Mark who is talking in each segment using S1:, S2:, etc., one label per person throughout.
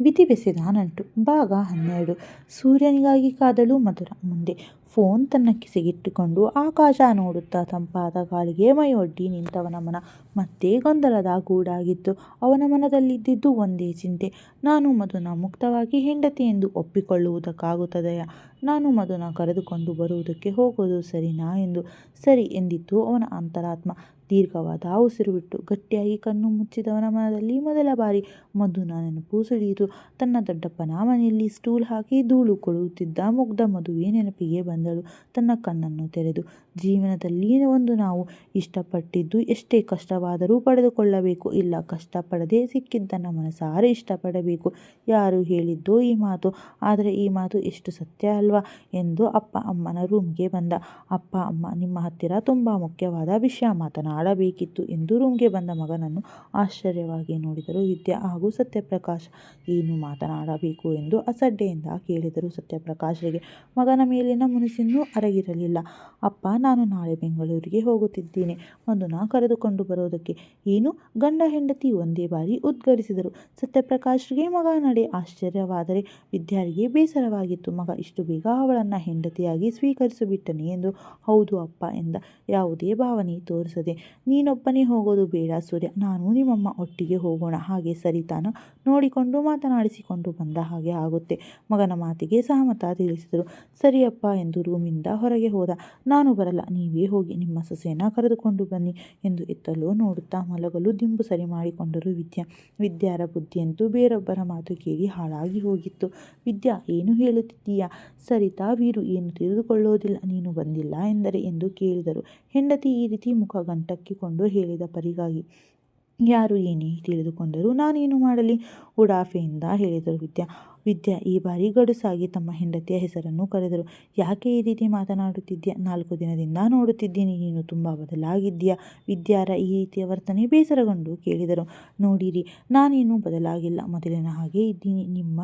S1: ವಿಧಿ ಬೆಸೆದ ನಂಟು ಭಾಗ ಹನ್ನೆರಡು. ಸೂರ್ಯನಿಗಾಗಿ ಕಾದಳು ಮಧುರ ಮುಂದೆ. ಫೋನ್ ತನ್ನ ಕಿಸೆಗಿಟ್ಟುಕೊಂಡು ಆಕಾಶ ನೋಡುತ್ತಾ ತಂಪಾದ ಗಾಳಿಗೆ ಮೈಯೊಡ್ಡಿ ನಿಂತವನ ಮನ ಮತ್ತೆ ಗೊಂದಲದ ಗೂಡಾಗಿತ್ತು. ಅವನ ಮನದಲ್ಲಿದ್ದಿದ್ದು ಒಂದೇ ಚಿಂತೆ. ನಾನು ಮಧುನ ಮುಕ್ತವಾಗಿ ಹೆಂಡತಿ ಎಂದು ಒಪ್ಪಿಕೊಳ್ಳುವುದಕ್ಕಾಗುತ್ತದೆಯ? ನಾನು ಮಧುನ ಕರೆದುಕೊಂಡು ಬರುವುದಕ್ಕೆ ಹೋಗೋದು ಸರಿನಾ ಎಂದು. ಸರಿ ಎಂದಿತ್ತು ಅವನ ಅಂತರಾತ್ಮ. ದೀರ್ಘವಾದ ಉಸಿರು ಬಿಟ್ಟು ಗಟ್ಟಿಯಾಗಿ ಕಣ್ಣು ಮುಚ್ಚಿದವನ ಮನದಲ್ಲಿ ಮೊದಲ ಬಾರಿ ಮಧುನ ನೆನಪು ಸುಳಿಯಿತು. ತನ್ನ ದೊಡ್ಡಪ್ಪನ ಮನೆಯಲ್ಲಿ ಸ್ಟೂಲ್ ಹಾಕಿ ಧೂಳು ಕೊಡುತ್ತಿದ್ದ ಮುಗ್ಧ ಮಧುವೆ ನೆನಪಿಗೆ ಬಂದಳು. ತನ್ನ ಕಣ್ಣನ್ನು ತೆರೆದು, ಜೀವನದಲ್ಲಿ ಒಂದು ನಾವು ಇಷ್ಟಪಟ್ಟಿದ್ದು ಎಷ್ಟೇ ಕಷ್ಟವಾದರೂ ಪಡೆದುಕೊಳ್ಳಬೇಕು. ಇಲ್ಲ, ಕಷ್ಟಪಡದೆ ಸಿಕ್ಕಿದ್ದನ್ನು ಮನಸಾರೆ ಇಷ್ಟಪಡಬೇಕು. ಯಾರು ಹೇಳಿದ್ದೋ ಈ ಮಾತು, ಆದರೆ ಈ ಮಾತು ಎಷ್ಟು ಸತ್ಯ ಅಲ್ವಾ ಎಂದು ಅಪ್ಪ ಅಮ್ಮನ ರೂಮ್ಗೆ ಬಂದ. ಅಪ್ಪ, ಅಮ್ಮ, ನಿಮ್ಮ ಹತ್ತಿರ ತುಂಬ ಮುಖ್ಯವಾದ ವಿಷಯ ಮಾತನಾಡಬೇಕಿತ್ತು ಎಂದು ರೂಮ್ಗೆ ಬಂದ ಮಗನನ್ನು ಆಶ್ಚರ್ಯವಾಗಿ ನೋಡಿದರು. ವಿದ್ಯಾ ಹಾಗೂ ಸತ್ಯಪ್ರಕಾಶ್ ಏನು ಮಾತನಾಡಬೇಕು ಎಂದು ಅಸಡ್ಡೆಯಿಂದ ಕೇಳಿದರು. ಸತ್ಯಪ್ರಕಾಶ್ರಿಗೆ ಮಗನ ಮೇಲಿನ ಮುನಿಸಿನ್ನೂ ಅರಗಿರಲಿಲ್ಲ. ಅಪ್ಪ, ನಾನು ನಾಳೆ ಬೆಂಗಳೂರಿಗೆ ಹೋಗುತ್ತಿದ್ದೇನೆ. ಮಧುನ ಕರೆದುಕೊಂಡು ಬರೋದಕ್ಕೆ. ಏನು? ಗಂಡ ಹೆಂಡತಿ ಒಂದೇ ಬಾರಿ ಉದ್ಗರಿಸಿದರು. ಸತ್ಯಪ್ರಕಾಶ್ಗೆ ಮಗ ನಡೆ ಆಶ್ಚರ್ಯವಾದರೆ ವಿದ್ಯಾರಿಗೆ ಬೇಸರವಾಗಿತ್ತು. ಮಗ, ಇಷ್ಟು ಬೇಗ ಅವಳನ್ನು ಹೆಂಡತಿಯಾಗಿ ಸ್ವೀಕರಿಸಿಬಿಟ್ಟನೆ ಎಂದು ಹೌದು ಅಪ್ಪ ಎಂದ. ಯಾವುದೇ ಭಾವನೆ ತೋರಿಸದೆ ನೀನೊಬ್ಬನೇ ಹೋಗೋದು ಬೇಡ ಸೂರ್ಯ. ನಾನು ನಿಮ್ಮಮ್ಮ ಒಟ್ಟಿಗೆ ಹೋಗೋಣ. ಹಾಗೆ ಸರಿತಾನ ನೋಡಿಕೊಂಡು ಮಾತನಾಡಿಸಿಕೊಂಡು ಬಂದ ಹಾಗೆ ಆಗುತ್ತೆ. ಮಗನ ಮಾತಿಗೆ ಸಹಮತ ತಿಳಿಸಿದರು. ಸರಿಯಪ್ಪ ಎಂದು ರೂಮಿಂದ ಹೊರಗೆ ಹೋದ. ನಾನು ಬರಲ್ಲ. ನೀವೇ ಹೋಗಿ ನಿಮ್ಮ ಸೊಸೆಯನ್ನು ಕರೆದುಕೊಂಡು ಬನ್ನಿ ಎಂದು ಎತ್ತಲು ನೋಡುತ್ತಾ ಮಲಗಲು ದಿಂಬು ಸರಿ ಮಾಡಿಕೊಂಡರು ವಿದ್ಯಾ. ವಿದ್ಯಾರ ಬುದ್ಧಿಯಂತೂ ಬೇರೊಬ್ಬರ ಮಾತು ಕೇಳಿ ಹಾಳಾಗಿ ಹೋಗಿತ್ತು. ವಿದ್ಯಾ, ಏನು ಹೇಳುತ್ತಿದ್ದೀಯಾ? ಸರಿತಾ, ವೀರು, ಏನು ತಿಳಿದುಕೊಳ್ಳೋದಿಲ್ಲ. ನೀನು ಬಂದಿಲ್ಲ ಎಂದರೆ ಎಂದು ಕೇಳಿದರು. ಹೆಂಡತಿ ಈ ರೀತಿ ಮುಖ ಗಂಟಕ್ಕಿಕೊಂಡು ಹೇಳಿದ ಪರಿಗಾಗಿ ಯಾರು ಏನೇ ತಿಳಿದುಕೊಂಡರು ನಾನೇನು ಮಾಡಲಿ? ಉಡಾಫೆಯಿಂದ ಹೇಳಿದರು ವಿದ್ಯಾ. ವಿದ್ಯಾ ಈ ಬಾರಿ ಗಡುಸಾಗಿ ತಮ್ಮ ಹೆಂಡತಿಯ ಹೆಸರನ್ನು ಕರೆದರು. ಯಾಕೆ ಈ ರೀತಿ ಮಾತನಾಡುತ್ತಿದ್ಯಾ ನಾಲ್ಕು ದಿನದಿಂದ ನೋಡುತ್ತಿದ್ದೀನಿ. ನೀನು ತುಂಬ ಬದಲಾಗಿದ್ದೀಯಾ. ವಿದ್ಯಾರ ಈ ರೀತಿಯ ವರ್ತನೆ ಬೇಸರಗೊಂಡು ಕೇಳಿದರು. ನೋಡಿರಿ, ನಾನೇನು ಬದಲಾಗಿಲ್ಲ. ಮೊದಲಿನ ಹಾಗೆ ಇದ್ದೀನಿ. ನಿಮ್ಮ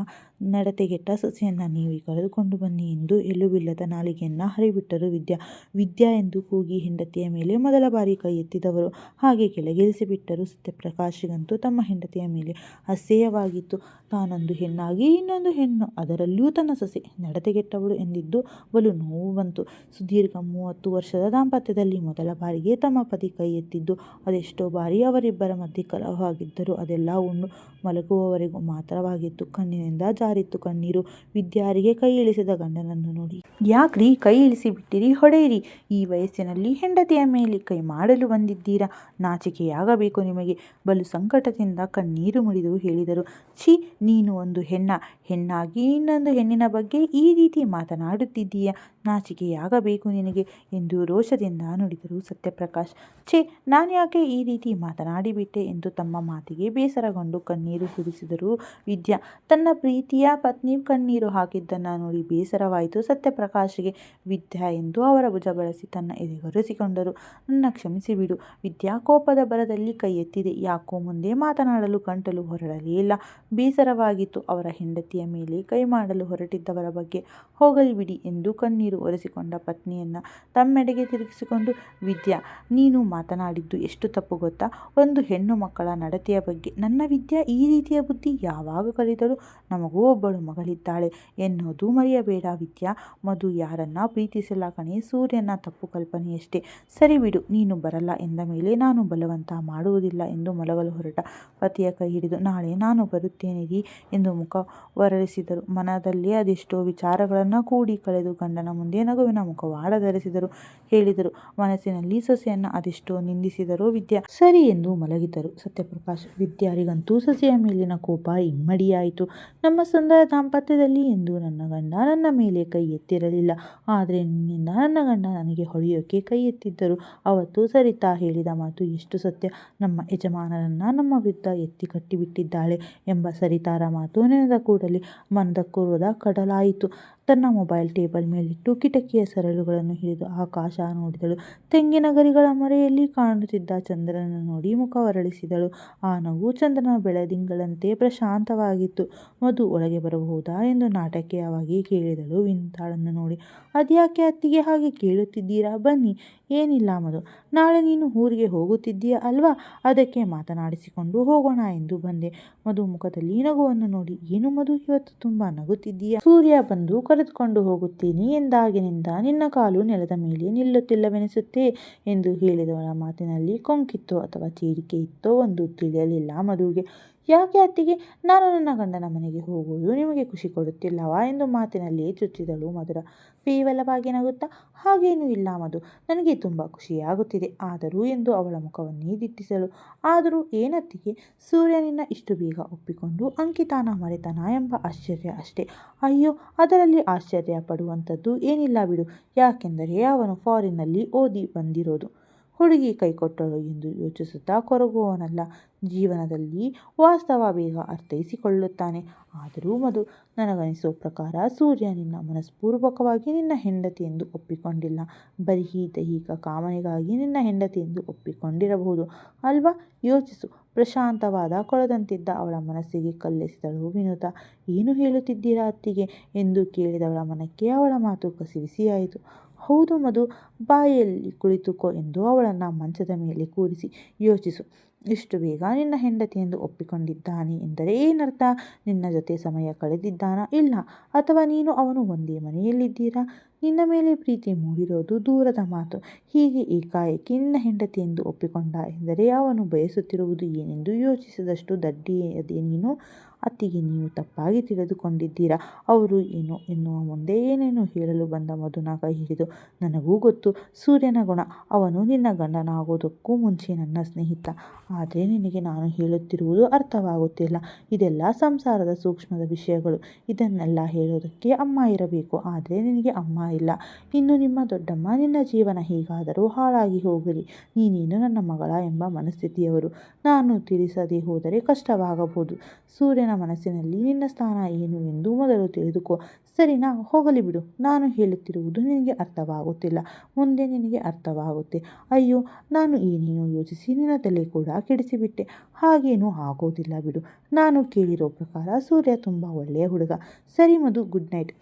S1: ನಡತೆಗೆಟ್ಟ ಸಸಿಯನ್ನು ನೀವು ಕರೆದುಕೊಂಡು ಬನ್ನಿ ಎಂದು ಎಲ್ಲುವಿಲ್ಲದ ನಾಲಿಗೆಯನ್ನು ಹರಿಬಿಟ್ಟರು ವಿದ್ಯಾ. ವಿದ್ಯಾ ಎಂದು ಕೂಗಿ ಹೆಂಡತಿಯ ಮೇಲೆ ಮೊದಲ ಬಾರಿ ಕೈ ಎತ್ತಿದವರು. ಹಾಗೆ ಕೆಳಗಿಳಿಸಿಬಿಟ್ಟರು ಸತ್ಯಪ್ರಕಾಶಿಗಂತೂ ತಮ್ಮ ಹೆಂಡತಿಯ ಮೇಲೆ ಅಸಹ್ಯವಾಗಿತ್ತು. ತಾನೊಂದು ಹೆಣ್ಣಾಗಿ ಇನ್ನೊಂದು ಹೆಣ್ಣು, ಅದರಲ್ಲಿಯೂ ತನ್ನ ಸೊಸೆ ನಡತೆಗೆಟ್ಟವಳು ಎಂದಿದ್ದು ಬಲು ನೋವು ಬಂತು ಸುದೀರ್ಘ ಮೂವತ್ತು ವರ್ಷದ ದಾಂಪತ್ಯದಲ್ಲಿ ಮೊದಲ ಬಾರಿಗೆ ತಮ್ಮ ಪತಿ ಕೈ ಎತ್ತಿದ್ದು, ಅದೆಷ್ಟೋ ಬಾರಿ ಅವರಿಬ್ಬರ ಮಧ್ಯೆ ಕಲಹವಾಗಿದ್ದರೂ ಅದೆಲ್ಲ ಉಂಡು ಮಲಗುವವರೆಗೂ ಮಾತ್ರವಾಗಿತ್ತು. ಕಣ್ಣಿನಿಂದ ಜಾರಿತ್ತು ಕಣ್ಣೀರು. ವಿದ್ಯಾರಿಗೆ ಕೈ ಇಳಿಸಿದ ಗಂಡನನ್ನು ನೋಡಿ, ಯಾಕ್ರಿ ಕೈ ಇಳಿಸಿ ಬಿಟ್ಟಿರಿ? ಹೊಡೆಯಿರಿ. ಈ ವಯಸ್ಸಿನಲ್ಲಿ ಹೆಂಡತಿಯ ಮೇಲೆ ಕೈ ಮಾಡಲು ಬಂದಿದ್ದೀರಾ? ನಾಚಿಕೆಯಾಗಬೇಕು ನಿಮಗೆ. ಬಲು ಸಂಕಟದಿಂದ ಕಣ್ಣೀರು ಮುಡಿದು ಹೇಳಿದರು, ಛೀ, ನೀನು ಒಂದು ಹೆಣ್ಣ. ಹೆಣ್ಣಾಗಿ ಇನ್ನೊಂದು ಹೆಣ್ಣಿನ ಬಗ್ಗೆ ಈ ರೀತಿ ಮಾತನಾಡುತ್ತಿದ್ದೀಯಾ? ನಾಚಿಕೆಯಾಗಬೇಕು ನಿನಗೆ ಎಂದು ರೋಷದಿಂದ ನುಡಿದರು ಸತ್ಯಪ್ರಕಾಶ್. ಛೇ ನಾನ್ಯಾಕೆ ಈ ರೀತಿ ಮಾತನಾಡಿಬಿಟ್ಟೆ ಎಂದು ತಮ್ಮ ಮಾತಿಗೆ ಬೇಸರಗೊಂಡು ಕಣ್ಣೀರು ಸುರಿಸಿದರು ವಿದ್ಯಾ. ತನ್ನ ಪ್ರೀತಿಯ ಪತ್ನಿ ಕಣ್ಣೀರು ಹಾಕಿದ್ದನ್ನು ನೋಡಿ ಬೇಸರವಾಯಿತು ಸತ್ಯಪ್ರಕಾಶ್ಗೆ. ವಿದ್ಯಾ ಎಂದು ಅವರ ಭುಜ ಬಳಸಿ ತನ್ನ ಎದೆಗೊರೆಸಿಕೊಂಡರು. ನನ್ನ ಕ್ಷಮಿಸಿಬಿಡು ವಿದ್ಯಾ ಕೋಪದ ಬರದಲ್ಲಿ ಕೈ ಎತ್ತಿದೆ ಯಾಕೋ ಮುಂದೆ ಮಾತನಾಡಲು ಗಂಟಲು ಹೊರಡಲೇ ಇಲ್ಲ. ಬೇಸರವಾಗಿತ್ತು ಅವರ ಹೆಂಡತಿಯ ಮೇಲೆ ಕೈ ಮಾಡಲು ಹೊರಟಿದ್ದವರ ಬಗ್ಗೆ ಹೋಗಲಿ ಬಿಡಿ ಎಂದು ಕಣ್ಣೀರು ಒರೆಸಿಕೊಂಡ ಪತ್ನಿಯನ್ನು ತಮ್ಮೆಡೆಗೆ ತಿರುಗಿಸಿಕೊಂಡು, ವಿದ್ಯಾ, ನೀನು ಮಾತನಾಡಿದ್ದು ಎಷ್ಟು ತಪ್ಪು ಗೊತ್ತಾ? ಒಂದು ಹೆಣ್ಣು ಮಕ್ಕಳ ನಡತೆಯ ಬಗ್ಗೆ. ನನ್ನ ವಿದ್ಯಾ, ಈ ರೀತಿಯ ಬುದ್ಧಿ ಯಾವಾಗ ಕಲಿತಳು? ನಮಗೂ ಒಬ್ಬಳು ಮಗಳಿದ್ದಾಳೆ ಎನ್ನುವುದು ಮರೆಯಬೇಡ ವಿದ್ಯಾ. ಮಧು ಯಾರನ್ನ ಪ್ರೀತಿಸಲ್ಲ ಕಣೆ, ಸೂರ್ಯನ ತಪ್ಪು ಕಲ್ಪನೆಯಷ್ಟೇ. ಸರಿ ಬಿಡು, ನೀನು ಬರಲ್ಲ ಎಂದ ಮೇಲೆ ನಾನು ಬಲವಂತ ಮಾಡುವುದಿಲ್ಲ ಎಂದು ಮಲಗಲು ಹೊರಟ ಪತಿಯ ಕೈ ಹಿಡಿದು, ನಾಳೆ ನಾನು ಬರುತ್ತೇನೆ ರೀ ಎಂದು ಮುಖ ಹೊರಳಿಸಿದರು ಮನದಲ್ಲಿ ಅದೆಷ್ಟೋ ವಿಚಾರಗಳನ್ನು ಕೂಡಿ ಕಳೆದು ಗಂಡನ ಮುಂದೆ ನಗುವಿನ ಮುಖವಾಡ ಧರಿಸಿದರು. ಹೇಳಿದರು, ಮನಸ್ಸಿನಲ್ಲಿ ಸೊಸೆಯನ್ನು ಅದೆಷ್ಟೋ ನಿಂದಿಸಿದರು ವಿದ್ಯಾ ಸರಿ ಎಂದು ಮಲಗಿದರು. ಸತ್ಯಪ್ರಕಾಶ್, ವಿದ್ಯಾರಿಗಂತೂ ಸೊಸೆಯ ಮೇಲಿನ ಕೋಪ ಇಮ್ಮಡಿಯಾಯಿತು. ನಮ್ಮ ಸುಂದರ ದಾಂಪತ್ಯದಲ್ಲಿ ಎಂದು ನನ್ನ ಗಂಡ ನನ್ನ ಮೇಲೆ ಕೈ ಎತ್ತಿರಲಿಲ್ಲ. ಆದರೆ ನಿನ್ನಿಂದ ನನ್ನ ಗಂಡ ನನಗೆ ಹೊಡೆಯೋಕೆ ಕೈ ಎತ್ತಿದ್ದರು. ಅವತ್ತು ಸರಿತಾ ಹೇಳಿದ ಮಾತು ಎಷ್ಟು ಸತ್ಯ. ನಮ್ಮ ಯಜಮಾನರನ್ನು ನಮ್ಮ ವಿರುದ್ಧ ಎತ್ತಿ ಕಟ್ಟಿಬಿಟ್ಟಿದ್ದಾಳೆ ಎಂಬ ಸರಿತಾರ ಮಾತು ನೆನೆದ ಕೂಡಲೇ ಮನದ ಕ್ರೋಧ ಕಡಲಾಯಿತು. ತನ್ನ ಮೊಬೈಲ್ ಟೇಬಲ್ ಮೇಲಿಟ್ಟು ಕಿಟಕಿಯ ಸರಳುಗಳನ್ನು ಹಿಡಿದು ಆಕಾಶ ನೋಡಿದಳು. ತೆಂಗಿನ ಗರಿಗಳ ಮರೆಯಲ್ಲಿ ಕಾಣುತ್ತಿದ್ದ ಚಂದ್ರನನ್ನು ನೋಡಿ ಮುಖವರಳಿಸಿದಳು. ಆ ನಗು ಚಂದ್ರನ ಬೆಳದಿಂಗಳಂತೆ ಪ್ರಶಾಂತವಾಗಿತ್ತು. ಮಧು ಒಳಗೆ ಬರಬಹುದಾ ಎಂದು ನಾಟಕೀಯವಾಗಿ ಕೇಳಿದಳು ವಿಂತಾಳನ್ನು ನೋಡಿ. ಅದ್ಯಾಕೆ ಅತ್ತಿಗೆ ಹಾಗೆ ಕೇಳುತ್ತಿದ್ದೀರಾ? ಬನ್ನಿ. ಏನಿಲ್ಲ ಮಧು. ನಾಳೆ ನೀನು ಊರಿಗೆ ಹೋಗುತ್ತಿದ್ದೀಯ ಅಲ್ವಾ? ಅದಕ್ಕೆ ಮಾತನಾಡಿಸಿಕೊಂಡು ಹೋಗೋಣ ಎಂದು ಬಂದೆ. ಮಧು ಮುಖದಲ್ಲಿ ನಗುವನ್ನು ನೋಡಿ, ಏನು ಮಧು ಇವತ್ತು ತುಂಬಾ ನಗುತ್ತಿದ್ದೀಯ? ಸೂರ್ಯ ಬಂದು ಕರೆದುಕೊಂಡು ಹೋಗುತ್ತೀನಿ ಎಂದಾಗಿನಿಂದ ನಿನ್ನ ಕಾಲು ನೆಲದ ಮೇಲೆ ನಿಲ್ಲುತ್ತಿಲ್ಲವೆನಿಸುತ್ತೆ ಎಂದು ಹೇಳಿದವಳ ಮಾತಿನಲ್ಲಿ ಕೊಂಕಿತ್ತೋ ಅಥವಾ ಚೀರಿಕೆ ಇತ್ತೋ ಒಂದು ತಿಳಿಯಲಿಲ್ಲ ಮಧುವಿಗೆ. ಯಾಕೆ ಅತ್ತಿಗೆ? ನಾನು ನನ್ನ ಗಂಡನ ಮನೆಗೆ ಹೋಗುವುದು ನಿಮಗೆ ಖುಷಿ ಕೊಡುತ್ತಿಲ್ಲವಾ ಎಂದು ಮಾತಿನಲ್ಲಿಯೇ ಚುಚ್ಚಿದಳು ಮಧುರ ಕೇವಲವಾಗಿ ನಗುತ್ತಾ. ಹಾಗೇನೂ ಇಲ್ಲ ಮಧು. ನನಗೆ ತುಂಬ ಖುಷಿಯಾಗುತ್ತಿದೆ. ಆದರೂ ಎಂದು ಅವಳ ಮುಖವನ್ನೇ ದಿಟ್ಟಿಸಲು ಆದರೂ ಏನತ್ತಿಗೆ? ಸೂರ್ಯನಿನ್ನ ಇಷ್ಟು ಬೇಗ ಒಪ್ಪಿಕೊಂಡು ಅಂಕಿತಾನ ಮರೆತನ ಎಂಬ ಆಶ್ಚರ್ಯ ಅಷ್ಟೇ. ಅಯ್ಯೋ, ಅದರಲ್ಲಿ ಆಶ್ಚರ್ಯ ಪಡುವಂಥದ್ದು ಏನಿಲ್ಲ ಬಿಡು. ಯಾಕೆಂದರೆ ಅವನು ಫಾರಿನ್ನಲ್ಲಿ ಓದಿ ಬಂದಿರೋದು. ಹುಡುಗಿ ಕೈಕೊಟ್ಟಳು ಎಂದು ಯೋಚಿಸುತ್ತಾ ಕೊರಗುವವನಲ್ಲ. ಜೀವನದಲ್ಲಿ ವಾಸ್ತವ ಬೇಗ ಅರ್ಥೈಸಿಕೊಳ್ಳುತ್ತಾನೆ. ಆದರೂ ಮಧು, ನನಗನಿಸುವ ಪ್ರಕಾರ ಸೂರ್ಯ ನಿನ್ನ ಮನಸ್ಪೂರ್ವಕವಾಗಿ ನಿನ್ನ ಹೆಂಡತಿ ಎಂದು ಒಪ್ಪಿಕೊಂಡಿಲ್ಲ. ಬರೀ ದೈಹಿಕ ಕಾಮನೆಗಾಗಿ ನಿನ್ನ ಹೆಂಡತಿ ಎಂದು ಒಪ್ಪಿಕೊಂಡಿರಬಹುದು ಅಲ್ವಾ? ಯೋಚಿಸು. ಪ್ರಶಾಂತವಾದ ಕೊಳದಂತಿದ್ದ ಅವಳ ಮನಸ್ಸಿಗೆ ಕಲ್ಲೆಸೆದಳು ವಿನೋದ ಏನು ಹೇಳುತ್ತಿದ್ದೀರಾ ಅತ್ತಿಗೆ? ಎಂದು ಕೇಳಿದವಳ ಮನಕ್ಕೆ ಅವಳ ಮಾತು ಕಸಿವಿಸಿಯಾಯಿತು. ಹೌದು ಮಧು. ಬಾಯಲ್ಲಿ ಕುಳಿತುಕೋ ಎಂದು ಅವಳನ್ನು ಮಂಚದ ಮೇಲೆ ಕೂರಿಸಿ ಯೋಚಿಸು. ಇಷ್ಟು ಬೇಗ ನಿನ್ನ ಹೆಂಡತಿ ಎಂದು ಒಪ್ಪಿಕೊಂಡಿದ್ದಾನೆ ಎಂದರೆ ಏನರ್ಥ? ನಿನ್ನ ಜೊತೆ ಸಮಯ ಕಳೆದಿದ್ದಾನಾ? ಇಲ್ಲ. ಅಥವಾ ನೀನು ಅವನು ಒಂದೇ ಮನೆಯಲ್ಲಿದ್ದೀರಾ? ನಿನ್ನ ಮೇಲೆ ಪ್ರೀತಿ ಮೂಡಿರೋದು ದೂರದ ಮಾತು. ಹೀಗೆ ಏಕಾಏಕಿ ನಿನ್ನ ಹೆಂಡತಿ ಎಂದು ಒಪ್ಪಿಕೊಂಡ ಎಂದರೆ ಅವನು ಬಯಸುತ್ತಿರುವುದು ಏನೆಂದು ಯೋಚಿಸಿದಷ್ಟು ದಡ್ಡಿಯದೆ ನೀನು? ಅತ್ತಿಗೆ ನೀವು ತಪ್ಪಾಗಿ ತಿಳಿದುಕೊಂಡಿದ್ದೀರಾ. ಅವರು ಏನು ಎನ್ನುವ ಮುಂದೆ ಏನೇನು ಹೇಳಲು ಬಂದ ಮಧುನಾಗ ಕೈಹಿಡಿದು, ನನಗೂ ಗೊತ್ತು ಸೂರ್ಯನ ಗುಣ. ಅವನು ನಿನ್ನ ಗಂಡನಾಗೋದಕ್ಕೂ ಮುಂಚೆ ನನ್ನ ಸ್ನೇಹಿತ. ಆದರೆ ನಿನಗೆ ನಾನು ಹೇಳುತ್ತಿರುವುದು ಅರ್ಥವಾಗುತ್ತಿಲ್ಲ. ಇದೆಲ್ಲ ಸಂಸಾರದ ಸೂಕ್ಷ್ಮದ ವಿಷಯಗಳು. ಇದನ್ನೆಲ್ಲ ಹೇಳೋದಕ್ಕೆ ಅಮ್ಮ ಇರಬೇಕು. ಆದರೆ ನಿನಗೆ ಅಮ್ಮ ಇಲ್ಲ. ಇನ್ನು ನಿಮ್ಮ ದೊಡ್ಡಮ್ಮ ನಿನ್ನ ಜೀವನ ಹೇಗಾದರೂ ಹಾಳಾಗಿ ಹೋಗಲಿ, ನೀನೇನು ನನ್ನ ಮಗಳ ಎಂಬ ಮನಸ್ಥಿತಿಯವರು. ನಾನು ತಿಳಿಸದೆ ಹೋದರೆ ಕಷ್ಟವಾಗಬಹುದು. ಸೂರ್ಯನ ಮನಸ್ಸಿನಲ್ಲಿ ನಿನ್ನ ಸ್ಥಾನ ಏನು ಎಂದು ಮೊದಲು ತಿಳಿದುಕೋ. ಸರಿನಾ? ಹೋಗಲಿ ಬಿಡು. ನಾನು ಹೇಳುತ್ತಿರುವುದು ನಿನಗೆ ಅರ್ಥವಾಗುತ್ತಿಲ್ಲ. ಮುಂದೆ ನಿನಗೆ ಅರ್ಥವಾಗುತ್ತೆ. ಅಯ್ಯೋ, ನಾನು ಏನೇನೋ ಯೋಚಿಸಿ ನಿನ್ನ ತಲೆ ಕೂಡ ಕೆಡಿಸಿಬಿಟ್ಟೆ. ಹಾಗೇನೂ ಆಗೋದಿಲ್ಲ ಬಿಡು. ನಾನು ಕೇಳಿರೋ ಪ್ರಕಾರ ಸೂರ್ಯ ತುಂಬ ಒಳ್ಳೆಯ ಹುಡುಗ. ಸರಿ Madhu, good night.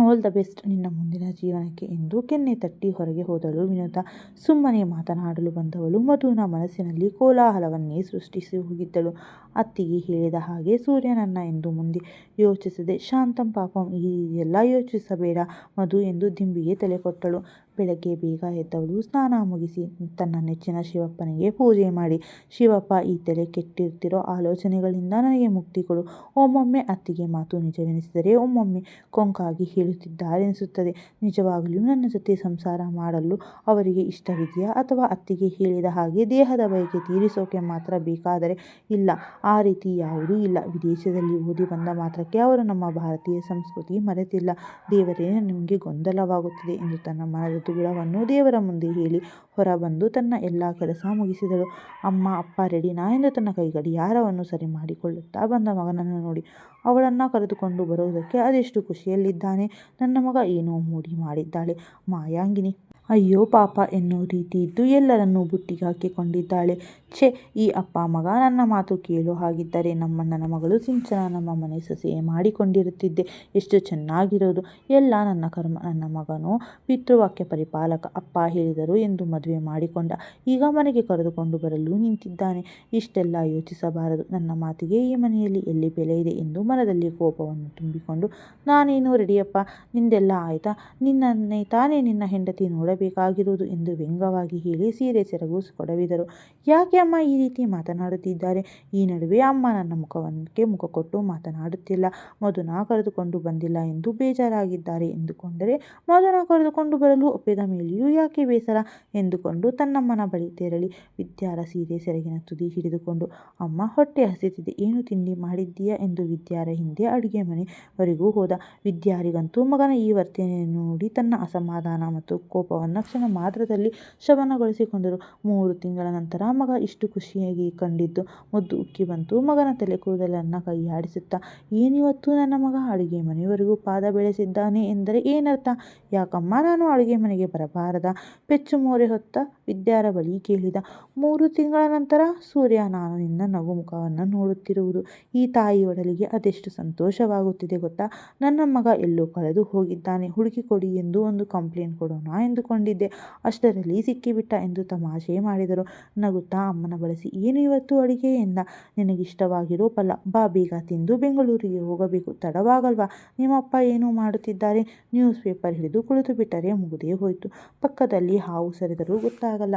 S1: All the best ನಿನ್ನ ಮುಂದಿನ ಜೀವನಕ್ಕೆ ಎಂದು ಕೆನ್ನೆ ತಟ್ಟಿ ಹೊರಗೆ ಹೋದಳು ವಿನೋದ ಸುಮ್ಮನೆ ಮಾತನಾಡಲು ಬಂದವಳು ಮಧುನ ಮನಸ್ಸಿನಲ್ಲಿ ಕೋಲಾಹಲವನ್ನೇ ಸೃಷ್ಟಿಸಿ ಹೋಗಿದ್ದಳು. ಅತ್ತಿಗೆ ಹೇಳಿದ ಹಾಗೆ ಸೂರ್ಯನನ್ನ ಎಂದು ಮುಂದೆ ಯೋಚಿಸದೆ, ಶಾಂತಂ ಪಾಪಂ, ಈ ಎಲ್ಲ ಯೋಚಿಸಬೇಡ ಮಧು ಎಂದು ದಿಂಬಿಗೆ ತಲೆಕೊಟ್ಟಳು. ಬೆಳಗ್ಗೆ ಬೇಗ ಎದ್ದವಳು ಸ್ನಾನ ಮುಗಿಸಿ ತನ್ನ ನೆಚ್ಚಿನ ಶಿವಪ್ಪನಿಗೆ ಪೂಜೆ ಮಾಡಿ, ಶಿವಪ್ಪ ಈ ತಲೆ ಕೆಟ್ಟಿರ್ತಿರೋ ಆಲೋಚನೆಗಳಿಂದ ನನಗೆ ಮುಕ್ತಿ ಕೊಡು. ಒಮ್ಮೊಮ್ಮೆ ಅತ್ತಿಗೆ ಮಾತು ನಿಜವೆನಿಸಿದರೆ ಒಮ್ಮೊಮ್ಮೆ ಕೊಂಕಾಗಿ ಹೇಳುತ್ತಿದ್ದಾರೆನಿಸುತ್ತದೆ. ನಿಜವಾಗಲೂ ನನ್ನ ಜೊತೆ ಸಂಸಾರ ಮಾಡಲು ಅವರಿಗೆ ಇಷ್ಟವಿದೆಯಾ ಅಥವಾ ಅತ್ತಿಗೆ ಹೇಳಿದ ಹಾಗೆ ದೇಹದ ಬಯಕೆ ತೀರಿಸೋಕೆ ಮಾತ್ರ ಬೇಕಾದರೆ ಇಲ್ಲ ಆ ರೀತಿ ಯಾವುದೂ ಇಲ್ಲ. ವಿದೇಶದಲ್ಲಿ ಓದಿ ಬಂದ ಮಾತ್ರಕ್ಕೆ ಅವರು ನಮ್ಮ ಭಾರತೀಯ ಸಂಸ್ಕೃತಿ ಮರೆತಿಲ್ಲ. ದೇವರೇ ನಿಮಗೆ ಗೊಂದಲವಾಗುತ್ತಿದೆ ಎಂದು ತನ್ನ ಮನದ ತುಗುಳವನ್ನು ದೇವರ ಮುಂದೆ ಹೇಳಿ ಹೊರಬಂದು ತನ್ನ ಎಲ್ಲ ಕೆಲಸ ಮುಗಿಸಿದಳು. ಅಮ್ಮ, ಅಪ್ಪ ರೆಡಿನಾ ಎಂದು ತನ್ನ ಕೈಗಡಿಯಾರವನ್ನು ಸರಿ ಮಾಡಿಕೊಳ್ಳುತ್ತಾ ಬಂದ ಮಗನನ್ನು ನೋಡಿ ಅವಳನ್ನ ಕರೆದುಕೊಂಡು ಬರೋದಕ್ಕೆ ಅದೆಷ್ಟು ಖುಷಿಯಲ್ಲಿದ್ದಾನೆ. ನನ್ನ ಮಗ ಏನೋ ಮೂಡಿ ಮಾಡಿದ್ದಾಳೆ ಮಾಯಾಂಗಿನಿ. ಅಯ್ಯೋ ಪಾಪ ಎನ್ನುವ ರೀತಿ ಇದ್ದು ಎಲ್ಲರನ್ನೂ ಬುಟ್ಟಿಗೆ ಹಾಕಿಕೊಂಡಿದ್ದಾಳೆ. ಛೆ, ಈ ಅಪ್ಪ ಮಗ ನನ್ನ ಮಾತು ಕೇಳೋ ಹಾಗಿದ್ದರೆ ನಮ್ಮಣ್ಣನ ಮಗಳು ಸಿಂಚನ ನಮ್ಮ ಮನೆ ಸೊಸೆಯೇ ಮಾಡಿಕೊಂಡಿರುತ್ತಿದ್ದೆ ಎಷ್ಟು ಚೆನ್ನಾಗಿರೋದು. ಎಲ್ಲ ನನ್ನ ಕರ್ಮ. ನನ್ನ ಮಗನು ಪಿತೃವಾಕ್ಯ ಪರಿಪಾಲಕ. ಅಪ್ಪ ಹೇಳಿದರು ಎಂದು ಮದುವೆ ಮಾಡಿಕೊಂಡ. ಈಗ ಮನೆಗೆ ಕರೆದುಕೊಂಡು ಬರಲು ನಿಂತಿದ್ದಾನೆ. ಇಷ್ಟೆಲ್ಲ ಯೋಚಿಸಬಾರದು. ನನ್ನ ಮಾತಿಗೆ ಈ ಮನೆಯಲ್ಲಿ ಎಲ್ಲಿ ಬೆಲೆ ಇದೆ ಎಂದು ಮನದಲ್ಲಿ ಕೋಪವನ್ನು ತುಂಬಿಕೊಂಡು, ನಾನೇನು ರೆಡಿಯಪ್ಪ ನಿಂದೆಲ್ಲ ಆಯಿತಾ ನಿನ್ನನ್ನೇ ತಾನೇ ನಿನ್ನ ಹೆಂಡತಿ ನೋಡಬೇಕಾಗಿರೋದು ಎಂದು ವ್ಯಂಗ್ಯವಾಗಿ ಹೇಳಿ ಸೀರೆ ಸೆರಗು ಕೊಡವಿದರು. ಯಾಕೆ ಅಮ್ಮ ಈ ರೀತಿ ಮಾತನಾಡುತ್ತಿದ್ದಾರೆ? ಈ ನಡುವೆ ಅಮ್ಮ ನನ್ನ ಮುಖವನ್ನೇ ಮುಖ ಕೊಟ್ಟು ಮಾತನಾಡುತ್ತಿಲ್ಲ. ಮಧುನ ಕರೆದುಕೊಂಡು ಬಂದಿಲ್ಲ ಎಂದು ಬೇಜಾರಾಗಿದ್ದಾರೆ ಎಂದುಕೊಂಡರೆ ಮಧುನ ಕರೆದುಕೊಂಡು ಬರಲು ಒಪ್ಪಿದ ಮೇಲೆಯೂ ಯಾಕೆ ಬೇಸರ ಎಂದುಕೊಂಡು ತನ್ನಮ್ಮನ ಬಳಿ ತೆರಳಿ ವಿದ್ಯಾರ ಸೀರೆ ಸೆರಗಿನ ತುದಿ ಹಿಡಿದುಕೊಂಡು, ಅಮ್ಮ ಹೊಟ್ಟೆ ಹಸಿತಿದೆ ಏನು ತಿಂಡಿ ಮಾಡಿದ್ದೀಯಾ ಎಂದು ವಿದ್ಯಾರ ಹಿಂದೆ ಅಡುಗೆ ಮನೆ ವರೆಗೂ ಹೋದ. ವಿದ್ಯಾರಿಗಂತೂ ಮಗನ ಈ ವರ್ತನೆಯನ್ನು ನೋಡಿ ತನ್ನ ಅಸಮಾಧಾನ ಮತ್ತು ಕೋಪವನ್ನು ತನ್ನಕ್ಷಣ ಮಾತ್ರದಲ್ಲಿ ಶಮನಗೊಳಿಸಿಕೊಂಡರು. ಮೂರು ತಿಂಗಳ ನಂತರ ಮಗ ಇಷ್ಟು ಖುಷಿಯಾಗಿ ಕಂಡಿದ್ದು, ಮುದ್ದು ಉಕ್ಕಿ ಬಂತು. ಮಗನ ತಲೆ ಕೂದಲನ್ನ ಕೈಯಾಡಿಸುತ್ತಾ ಏನಿವತ್ತು ನನ್ನ ಮಗ ಅಡುಗೆ ಮನೆಯವರೆಗೂ ಪಾದ ಬೆಳೆಸಿದ್ದಾನೆ ಎಂದರೆ ಏನರ್ಥ? ಯಾಕಮ್ಮ, ನಾನು ಅಡುಗೆ ಮನೆಗೆ ಬರಬಾರದ? ಪೆಚ್ಚು ಮೋರೆ ಹೊತ್ತ ವಿದ್ಯಾರ ಬಳಿ ಕೇಳಿದ, ಮೂರು ತಿಂಗಳ ನಂತರ ಸೂರ್ಯ, ನಾನು ನಿನ್ನ ನಗು ಮುಖವನ್ನು ನೋಡುತ್ತಿರುವುದು. ಈ ತಾಯಿ ಒಡಲಿಗೆ ಅದೆಷ್ಟು ಸಂತೋಷವಾಗುತ್ತಿದೆ ಗೊತ್ತಾ? ನನ್ನ ಮಗ ಎಲ್ಲೋ ಕಳೆದು ಹೋಗಿದ್ದಾನೆ. ಹುಡುಕಿ ಕೊಡಿ ಎಂದು ಒಂದು ಕಂಪ್ಲೇಂಟ್ ಕೊಡೋಣ ಎಂದುಕೊಂಡಿದ್ದೆ ಅಷ್ಟರಲ್ಲಿ ಸಿಕ್ಕಿಬಿಟ್ಟ ಎಂದು ತಮಾಷೆ ಮಾಡಿದರು. ನಗುತ್ತಾ ಅಮ್ಮನ ಬಳಸಿ, ಏನು ಇವತ್ತು ಅಡಿಗೆ? ಎಂದ. ನಿನಗಿಷ್ಟವಾಗಿರೋ ಪಲ್ಲ. ಬಾ, ಬೀಗ ತಿಂದು ಬೆಂಗಳೂರಿಗೆ ಹೋಗಬೇಕು. ತಡವಾಗಲ್ವಾ? ನಿಮ್ಮಪ್ಪ ಏನು ಮಾಡುತ್ತಿದ್ದಾರೆ. ನ್ಯೂಸ್ ಪೇಪರ್ ಹಿಡಿದು ಕುಳಿತು ಬಿಟ್ಟರೆ ಮುಗಿದೇ ಹೋಯಿತು. ಪಕ್ಕದಲ್ಲಿ ಹಾವು ಸರಿದರೂ ಗೊತ್ತಾಗಲ್ಲ.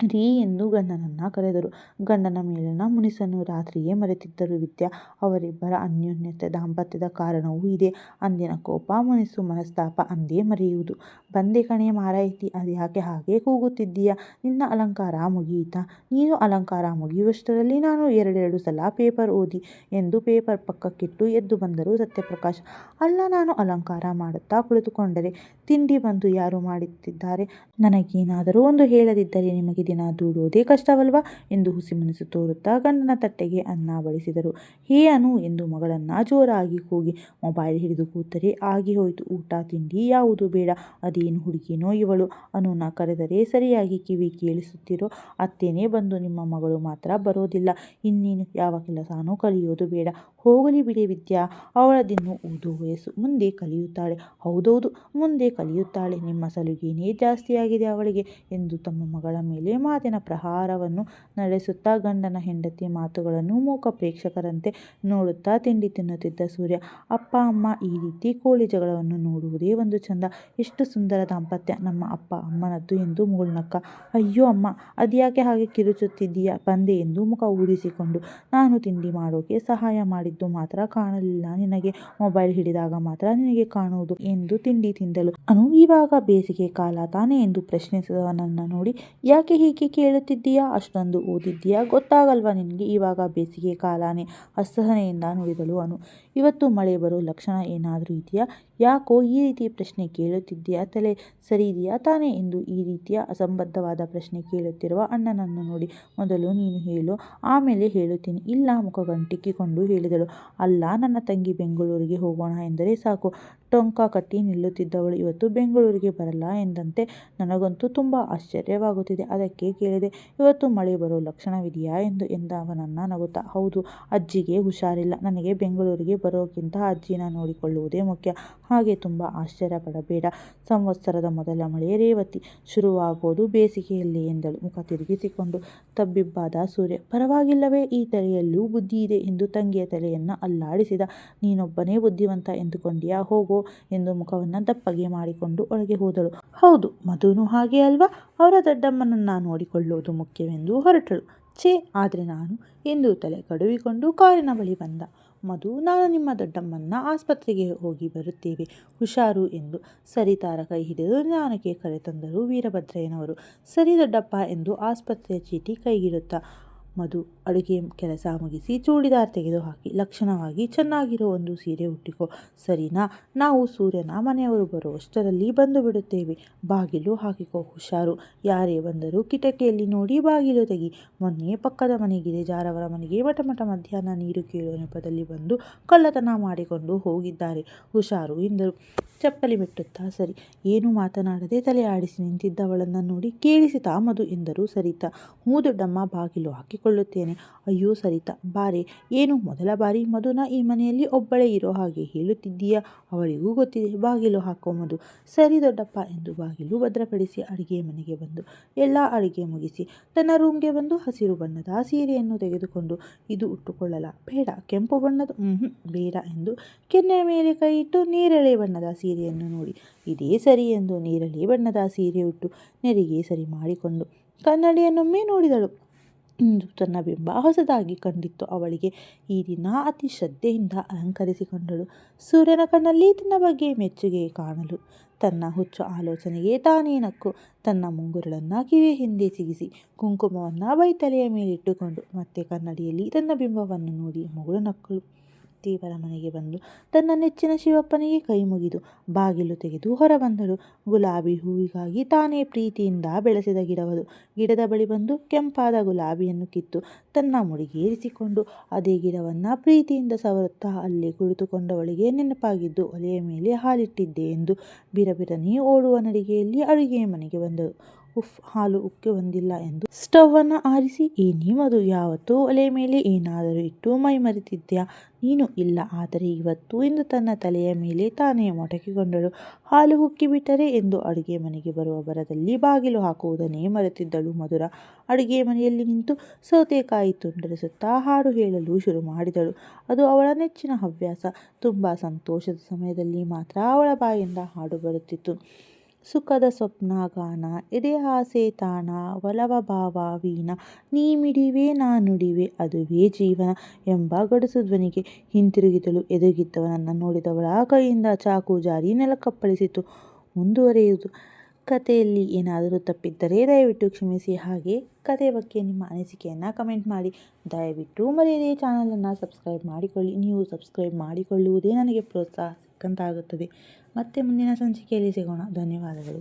S1: ರೀ ಎಂದು ಗಂಡನನ್ನು ಕರೆದರು. ಗಂಡನ ಮೇಲಿನ ಮುನಿಸನ್ನು ರಾತ್ರಿಯೇ ಮರೆತಿದ್ದರು ವಿದ್ಯಾ. ಅವರಿಬ್ಬರ ಅನ್ಯೋನ್ಯತೆ ದಾಂಪತ್ಯದ ಕಾರಣವೂ ಇದೆ. ಅಂದಿನ ಕೋಪ ಮುನಿಸು ಮನಸ್ತಾಪ ಅಂದೇ ಮರೆಯುವುದು. ಬಂದೆ ಕಣೆ ಮಾರಾಯಿತಿ ಅದ್ಯಾಕೆ ಹಾಗೆ ಕೂಗುತ್ತಿದ್ದೀಯ? ನಿನ್ನ ಅಲಂಕಾರ ಮುಗಿಯಿತಾ ನೀನು ಅಲಂಕಾರ ಮುಗಿಯುವಷ್ಟರಲ್ಲಿ ನಾನು ಎರಡೆರಡು ಸಲ ಪೇಪರ್ ಓದಿ ಎಂದು ಪೇಪರ್ ಪಕ್ಕಕ್ಕಿಟ್ಟು ಎದ್ದು ಬಂದರು ಸತ್ಯಪ್ರಕಾಶ್, ಅಲ್ಲ ನಾನು ಅಲಂಕಾರ ಮಾಡುತ್ತಾ ಕುಳಿತುಕೊಂಡರೆ, ತಿಂಡಿ ಬಂದು ಯಾರು ಮಾಡುತ್ತಿದ್ದಾರೆ? ನನಗೇನಾದರೂ ಒಂದು ಹೇಳದಿದ್ದರೆ ನಿಮಗೆ ದಿನ ದೂಡುವುದೇ ಕಷ್ಟವಲ್ವಾ ಎಂದು ಹುಸಿಮನಸ್ಸು ತೋರುತ್ತಾ ಗಂಡನ ತಟ್ಟೆಗೆ ಅನ್ನ ಬಡಿಸಿದರು. ಹೇ ಅನು ಎಂದು ಮಗಳನ್ನ ಜೋರಾಗಿ ಕೂಗಿ ಮೊಬೈಲ್ ಹಿಡಿದು ಕೂತರೆ ಆಗಿ ಹೋಯಿತು. ಊಟ, ತಿಂಡಿ ಯಾವುದು ಬೇಡ. ಅದೇನು ಹುಡುಗಿನೋ ಇವಳು. ಅನುನ ಕರೆದರೆ ಸರಿಯಾಗಿ ಕಿವಿ ಕೇಳಿಸುತ್ತಿರೋ ಅತ್ತೇನೆ ಬಂದು ನಿಮ್ಮ ಮಗಳು ಮಾತ್ರ ಬರೋದಿಲ್ಲ. ಇನ್ನೇನು ಯಾವ ಕೆಲಸನೂ ಕಲಿಯೋದು ಬೇಡ. ಹೋಗಲಿ ಬಿಡಿ ವಿದ್ಯಾ. ಅವಳದಿನ್ನು ಓದು ವಯಸ್ಸು ಮುಂದೆ ಕಲಿಯುತ್ತಾಳೆ. ಹೌದೌದು, ಮುಂದೆ ಕಲಿಯುತ್ತಾಳೆ. ನಿಮ್ಮ ಸಲುಗೇನೇ ಜಾಸ್ತಿಯಾಗಿದೆ ಅವಳಿಗೆ ಎಂದು ತಮ್ಮ ಮಗಳ ಮೇಲೆ ಮಾತಿನ ಪ್ರಹಾರವನ್ನು ನಡೆಸುತ್ತಾ ಗಂಡನ ಹೆಂಡತಿ ಮಾತುಗಳನ್ನು ಮೂಕ ಪ್ರೇಕ್ಷಕರಂತೆ ನೋಡುತ್ತಾ ತಿಂಡಿ ತಿನ್ನುತ್ತಿದ್ದ ಸೂರ್ಯ, ಅಪ್ಪ, ಅಮ್ಮ, ಈ ರೀತಿ ಕೋಳಿ ಜಗಳವನ್ನು ನೋಡುವುದೇ ಒಂದು ಚಂದ. ಎಷ್ಟು ಸುಂದರ ದಾಂಪತ್ಯ. ನಮ್ಮ ಅಪ್ಪ, ಅಮ್ಮನದ್ದು ಎಂದು ಮುಗುಳ್ನಕ್ಕ. ಅಯ್ಯೋ, ಅಮ್ಮ, ಅದ್ಯಾಕೆ ಹಾಗೆ ಕಿರುಚುತ್ತಿದ್ದೀಯ? ಬಂದೆ ಎಂದು ಮುಖ ಊದಿಸಿಕೊಂಡು. ನಾನು ತಿಂಡಿ ಮಾಡೋಕೆ ಸಹಾಯ ಮಾಡಿದ್ದು ಮಾತ್ರ ಕಾಣಲಿಲ್ಲ. ನಿನಗೆ ಮೊಬೈಲ್ ಹಿಡಿದಾಗ ಮಾತ್ರ ನಿನಗೆ ಕಾಣುವುದು ಎಂದು ತಿಂಡಿ ತಿಂದಳು. ಅನು ಇವಾಗ ಬೇಸಿಗೆ ಕಾಲ ತಾನೇ ಎಂದು ಪ್ರಶ್ನಿಸಿದವನನ್ನ ನೋಡಿ, ಯಾಕೆ ಹೀಗೆ ಕೇಳುತ್ತಿದ್ದೀಯಾ? ಅಷ್ಟೊಂದು ಓದಿದ್ದೀಯಾ? ಗೊತ್ತಾಗಲ್ವಾ ನಿನಗೆ? ಇವಾಗ ಬೇಸಿಗೆ ಕಾಲಾನೇ. ಅಸಹನೆಯಿಂದ ನುಡಿದಳು ಅನು. ಇವತ್ತು ಮಳೆ ಬರೋ ಲಕ್ಷಣ ಏನಾದರೂ ಇದೆಯಾ? ಯಾಕೋ ಈ ರೀತಿ ಪ್ರಶ್ನೆ ಕೇಳುತ್ತಿದ್ದೀಯಾ? ತಲೆ ಸರಿ ಇದೆಯಾ ತಾನೇ ಎಂದು ಈ ರೀತಿಯ ಅಸಂಬದ್ಧವಾದ ಪ್ರಶ್ನೆ ಕೇಳುತ್ತಿರುವ ಅಣ್ಣನನ್ನು ನೋಡಿ ಮೊದಲು ನೀನು ಹೇಳು. ಆಮೇಲೆ ಹೇಳುತ್ತೀನಿ. ಇಲ್ಲ ಮುಖಗಂಟಿಕ್ಕಿಕೊಂಡು ಹೇಳಿದಳು. ಅಲ್ಲ ನನ್ನ ತಂಗಿ ಬೆಂಗಳೂರಿಗೆ ಹೋಗೋಣ ಎಂದರೆ ಸಾಕು. ಟೊಂಕ ಕಟ್ಟಿ ನಿಲ್ಲುತ್ತಿದ್ದವಳು. ಇವತ್ತು ಬೆಂಗಳೂರಿಗೆ ಬರಲ್ಲ ಎಂದಂತೆ ನನಗಂತೂ ತುಂಬ ಆಶ್ಚರ್ಯವಾಗುತ್ತಿದೆ. ಅದಕ್ಕೆ ಕೇಳಿದೆ, ಇವತ್ತು ಮಳೆ ಬರೋ ಲಕ್ಷಣವಿದೆಯಾ? ಎಂದು ಎಂದ ಅವನನ್ನು ನಗುತ್ತಾ, ಹೌದು, ಅಜ್ಜಿಗೆ ಹುಷಾರಿಲ್ಲ. ನನಗೆ ಬೆಂಗಳೂರಿಗೆ ಬರೋಕ್ಕಿಂತ ಅಜ್ಜಿನ ನೋಡಿಕೊಳ್ಳುವುದೇ ಮುಖ್ಯ. ಹಾಗೆ ತುಂಬ ಆಶ್ಚರ್ಯ ಪಡಬೇಡ ಸಂವತ್ಸರದ ಮೊದಲ ಮಳೆ ರೇವತಿ ಶುರುವಾಗೋದು ಬೇಸಿಗೆಯಲ್ಲಿ ಎಂದಳು. ಮುಖ ತಿರುಗಿಸಿಕೊಂಡು, ತಬ್ಬಿಬ್ಬಾದ ಸೂರ್ಯ, ಪರವಾಗಿಲ್ಲವೇ, ಈ ತಲೆಯಲ್ಲೂ ಬುದ್ಧಿ ಇದೆ ಎಂದು ತಂಗಿಯ ತಲೆಯನ್ನು ಅಲ್ಲಾಡಿಸಿದ, ನೀನೊಬ್ಬನೇ ಬುದ್ಧಿವಂತ ಎಂದುಕೊಂಡಿಯಾ? ಹೋಗೋ ಎಂದು ಮುಖವನ್ನು ದಪ್ಪಗೆ ಮಾಡಿಕೊಂಡು ಒಳಗೆ ಹೋದಳು. ಹೌದು, ಮಧುನು ಹಾಗೆ ಅಲ್ವಾ? ಅವರ ದೊಡ್ಡಮ್ಮನನ್ನ ನೋಡಿಕೊಳ್ಳುವುದು ಮುಖ್ಯವೆಂದು ಹೊರಟಳು. ಛೇ, ಆದರೆ ನಾನು ಎಂದು ತಲೆ ಕಡುವಿಕೊಂಡು ಕಾರಿನ ಬಳಿ ಬಂದ. ಮಧು, ನಾನು ನಿಮ್ಮ ದೊಡ್ಡಮ್ಮನ ಆಸ್ಪತ್ರೆಗೆ ಹೋಗಿ ಬರುತ್ತೇವೆ. ಹುಷಾರು ಎಂದು ಸರಿತಾರ ಕೈ ಹಿಡಿದು ನಾನಕ್ಕೆ ಕರೆತಂದರು ವೀರಭದ್ರಯ್ಯನವರು. ಸರಿ ದೊಡ್ಡಪ್ಪ ಎಂದು ಆಸ್ಪತ್ರೆಯ ಚೀಟಿ ಕೈಗಿಡುತ್ತಾ ಮಧು ಅಡುಗೆ ಕೆಲಸ ಮುಗಿಸಿ ಚೂಡಿದಾರ್ ತೆಗೆದುಹಾಕಿ ಲಕ್ಷಣವಾಗಿ ಚೆನ್ನಾಗಿರೋ ಒಂದು ಸೀರೆ ಉಟ್ಟಿಕೋ. ಸರಿನಾ? ನಾವು ಸೂರ್ಯನ ಮನೆಯವರು ಬರುವಷ್ಟರಲ್ಲಿ ಬಂದು ಬಿಡುತ್ತೇವೆ. ಬಾಗಿಲು ಹಾಕಿಕೋ. ಹುಷಾರು. ಯಾರೇ ಬಂದರೂ ಕಿಟಕಿಯಲ್ಲಿ ನೋಡಿ ಬಾಗಿಲು ತೆಗಿ. ಮೊನ್ನೆ ಪಕ್ಕದ ಮನೆಗಿದೆ. ಜಾರವರ ಮನೆಗೆ ಮಠಮಠ ಮಧ್ಯಾಹ್ನ ನೀರು ಕೇಳುವ ನೆಪದಲ್ಲಿ ಬಂದು ಕಳ್ಳತನ ಮಾಡಿಕೊಂಡು ಹೋಗಿದ್ದಾರೆ. ಹುಷಾರು ಎಂದರು. ಚಪ್ಪಲಿ ಬಿಟ್ಟುತ್ತಾ ಸರಿ, ಏನು ಮಾತನಾಡದೆ ತಲೆ ಆಡಿಸಿ ನಿಂತಿದ್ದವಳನ್ನು ನೋಡಿ ಕೇಳಿಸಿ ತಾಮದು ಎಂದರು ಸರಿತಾ. ಹ್ಞೂ ದೊಡ್ಡಮ್ಮ, ಬಾಗಿಲು ಹಾಕಿಕೊಳ್ಳುತ್ತೇನೆ. ಅಯ್ಯೋ ಸರಿತಾ, ಬಾರೆ, ಏನು ಮೊದಲ ಬಾರಿ ಮಧುನ ಈ ಮನೆಯಲ್ಲಿ ಒಬ್ಬಳೇ ಇರೋ ಹಾಗೆ ಹೇಳುತ್ತಿದ್ದೀಯಾ? ಅವಳಿಗೂ ಗೊತ್ತಿದೆ, ಬಾಗಿಲು ಹಾಕೋ ಮಧು. ಸರಿ ದೊಡ್ಡಪ್ಪ, ಎಂದು ಬಾಗಿಲು ಭದ್ರಪಡಿಸಿ ಅಡುಗೆ ಮನೆಗೆ ಬಂದು, ಎಲ್ಲ ಅಡುಗೆ ಮುಗಿಸಿ, ತನ್ನ ರೂಮ್ಗೆ ಬಂದು ಹಸಿರು ಬಣ್ಣದ ಸೀರೆಯನ್ನು ತೆಗೆದುಕೊಂಡು ಇದು ಉಟ್ಟುಕೊಳ್ಳಲ. ಬೇಡ, ಕೆಂಪು ಬಣ್ಣದ ಹ್ಞೂ ಬೇಡ, ಎಂದು ಕೆನ್ನೆಯ ಮೇಲೆ ಕೈ ಇಟ್ಟು, ನೇರಳೆ ಬಣ್ಣದ ಸೀರೆಯನ್ನು ನೋಡಿ, ಇದೇ ಸರಿ ಎಂದು ನೇರಳೆ ಬಣ್ಣದ ಸೀರೆ ಉಟ್ಟು ನೆರಿಗೆ ಸರಿ ಮಾಡಿಕೊಂಡು ಕನ್ನಡಿಯನ್ನೊಮ್ಮೆ ನೋಡಿದಳು. ಇಂದು ತನ್ನ ಬಿಂಬ ಹೊಸದಾಗಿ ಕಂಡಿತ್ತು. ಅವಳಿಗೆ ಈ ದಿನ ಅತಿ ಶ್ರದ್ಧೆಯಿಂದ ಅಲಂಕರಿಸಿಕೊಂಡಳು. ಸೂರ್ಯನ ಕಣ್ಣಲ್ಲಿ ತನ್ನ ಬಗ್ಗೆ ಮೆಚ್ಚುಗೆ ಕಾಣಲು. ತನ್ನ ಹುಚ್ಚು ಆಲೋಚನೆಗೆ ತಾನೇ ನಕ್ಕು. ತನ್ನ ಮುಂಗುರುಳನ್ನು ಕಿವಿ ಹಿಂದೆ ಸಿಗಿಸಿ ಕುಂಕುಮವನ್ನು ಬೈತಲೆಯ ಮೇಲಿಟ್ಟುಕೊಂಡು ಮತ್ತೆ ಕನ್ನಡಿಯಲ್ಲಿ ತನ್ನ ಬಿಂಬವನ್ನು ನೋಡಿ ಮಗಳು ನಕ್ಕಳು. ದೇವರ ಮನೆಗೆ ಬಂದು ತನ್ನ ನೆಚ್ಚಿನ ಶಿವಪ್ಪನಿಗೆ ಕೈ ಮುಗಿದು ಬಾಗಿಲು ತೆಗೆದು ಹೊರಬಂದಳು ಗುಲಾಬಿ ಹೂವಿಗಾಗಿ ತಾನೇ ಪ್ರೀತಿಯಿಂದ ಬೆಳೆಸಿದ ಗಿಡವದು. ಗಿಡದ ಬಳಿ ಬಂದು ಕೆಂಪಾದ ಗುಲಾಬಿಯನ್ನು ಕಿತ್ತು ತನ್ನ ಮುಡಿಗೇರಿಸಿಕೊಂಡು ಅದೇ ಗಿಡವನ್ನು ಪ್ರೀತಿಯಿಂದ ಸವರುತ್ತಾ ಅಲ್ಲಿ ಕುಳಿತುಕೊಂಡವಳಿಗೆ ನೆನಪಾಗಿದ್ದು ಒಲೆಯ ಮೇಲೆ ಹಾಲಿಟ್ಟಿದ್ದೆ ಎಂದು ಬಿರಬಿರನೆ ಓಡುವ ನಡಿಗೆಯಲ್ಲಿ ಅಡುಗೆ ಮನೆಗೆ ಬಂದಳು ಉಫ್ ಹಾಲು ಉಕ್ಕಿ ಹೊಂದಿಲ್ಲ ಎಂದು ಸ್ಟವ್ವನ್ನು ಆರಿಸಿ ಈ ನಿಮ್ಮದು, ಯಾವತ್ತೂ ಒಲೆ ಮೇಲೆ ಏನಾದರೂ ಇಟ್ಟು ಮೈ ಮರೆತಿದ್ಯಾ? ನೀನು ಇಲ್ಲ, ಆದರೆ ಇವತ್ತು ಎಂದು ತನ್ನ ತಲೆಯ ಮೇಲೆ ತಾನೇ ಮೊಟಕಿಕೊಂಡಳು. ಹಾಲು ಉಕ್ಕಿಬಿಟ್ಟರೆ ಎಂದು ಅಡುಗೆ ಮನೆಗೆ ಬರುವ ಬರದಲ್ಲಿ ಬಾಗಿಲು ಹಾಕುವುದನ್ನೇ ಮರೆತಿದ್ದಳು ಮಧುರ. ಅಡುಗೆ ಮನೆಯಲ್ಲಿ ನಿಂತು ಸೌತೆಕಾಯಿ ತುಂಡರಿಸುತ್ತಾ ಹಾಡು ಹೇಳಲು ಶುರು ಮಾಡಿದಳು. ಅದು ಅವಳ ನೆಚ್ಚಿನ ಹವ್ಯಾಸ. ತುಂಬ ಸಂತೋಷದ ಸಮಯದಲ್ಲಿ ಮಾತ್ರ ಅವಳ ಬಾಯಿಂದ ಹಾಡು ಬರುತ್ತಿತ್ತು. ಸುಖದ ಸ್ವಪ್ನ ಗಾನ ಎದೆ ಆಸೆ ತಾಣ, ಒಲವ ಭಾವ ವೀಣ, ನೀ ಮಿಡಿವೆ, ನಾ ನುಡಿವೆ, ಅದುವೇ ಜೀವನ ಎಂಬ ಗಡುಸು ಧ್ವನಿಗೆ ಹಿಂತಿರುಗಿದಳು. ಎದುಗಿದ್ದವನನ್ನು ನೋಡಿದವಳ ಕೈಯಿಂದ ಚಾಕು ಜಾರಿ ನೆಲಕ್ಕಪ್ಪಳಿಸಿತು ಮುಂದುವರೆಯುವುದು. ಕಥೆಯಲ್ಲಿ ಏನಾದರೂ ತಪ್ಪಿದ್ದರೆ ದಯವಿಟ್ಟು ಕ್ಷಮಿಸಿ. ಹಾಗೆ ಕಥೆ ಬಗ್ಗೆ ನಿಮ್ಮ ಅನಿಸಿಕೆಯನ್ನು ಕಮೆಂಟ್ ಮಾಡಿ. ದಯವಿಟ್ಟು ಮರೆಯದೇ ಚಾನಲನ್ನು ಸಬ್ಸ್ಕ್ರೈಬ್ ಮಾಡಿಕೊಳ್ಳಿ. ನೀವು ಸಬ್ಸ್ಕ್ರೈಬ್ ಮಾಡಿಕೊಳ್ಳುವುದೇ ನನಗೆ ಪ್ರೋತ್ಸಾಹ. ಸಿಕ್ಕಂತಾಗುತ್ತದೆ ಮತ್ತೆ ಮುಂದಿನ ಸಂಚಿಕೆಯಲ್ಲಿ ಸಿಗೋಣ. ಧನ್ಯವಾದಗಳು.